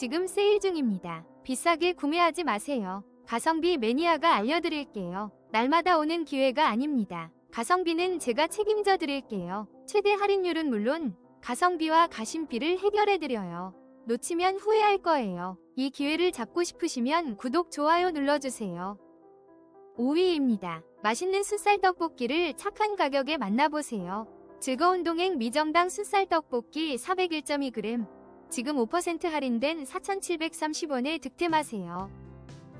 지금 세일 중입니다. 비싸게 구매하지 마세요. 가성비 매니아가 알려드릴게요. 날마다 오는 기회가 아닙니다. 가성비는 제가 책임져 드릴게요. 최대 할인율은 물론 가성비와 가심비를 해결해 드려요. 놓치면 후회할 거예요. 이 기회를 잡고 싶으시면 구독, 좋아요 눌러주세요. 5위입니다. 맛있는 순살 떡볶이를 착한 가격에 만나보세요. 즐거운 동행 미정당 순살 떡볶이 401.2g. 지금 5% 할인된 4,730원에 득템하세요.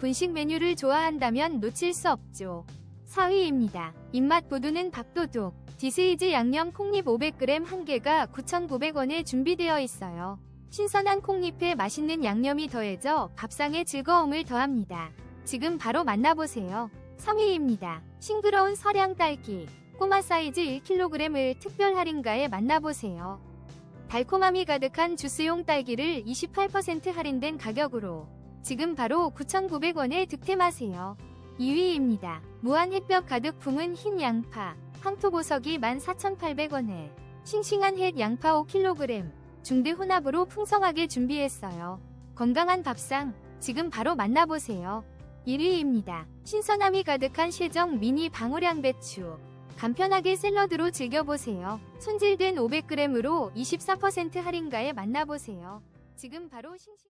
분식 메뉴를 좋아한다면 놓칠 수 없죠. 4위입니다. 입맛 보두는 밥도둑. 디스이즈 양념 콩잎 500g 한 개가 9,900원에 준비되어 있어요. 신선한 콩잎에 맛있는 양념이 더해져 밥상의 즐거움을 더합니다. 지금 바로 만나보세요. 3위입니다. 싱그러운 서량 딸기. 꼬마 사이즈 1kg을 특별 할인가에 만나보세요. 달콤함이 가득한 주스용 딸기를 28% 할인된 가격으로 지금 바로 9,900원에 득템하세요. 2위입니다. 무한 햇볕 가득 품은 흰 양파. 황토보석이 14,800원에 싱싱한 햇 양파 5kg 중대 혼합으로 풍성하게 준비했어요. 건강한 밥상 지금 바로 만나보세요. 1위입니다. 신선함이 가득한 शे정 미니 방울향 배추. 간편하게 샐러드로 즐겨보세요. 손질된 500g으로 24% 할인가에 만나보세요. 지금 바로 싱싱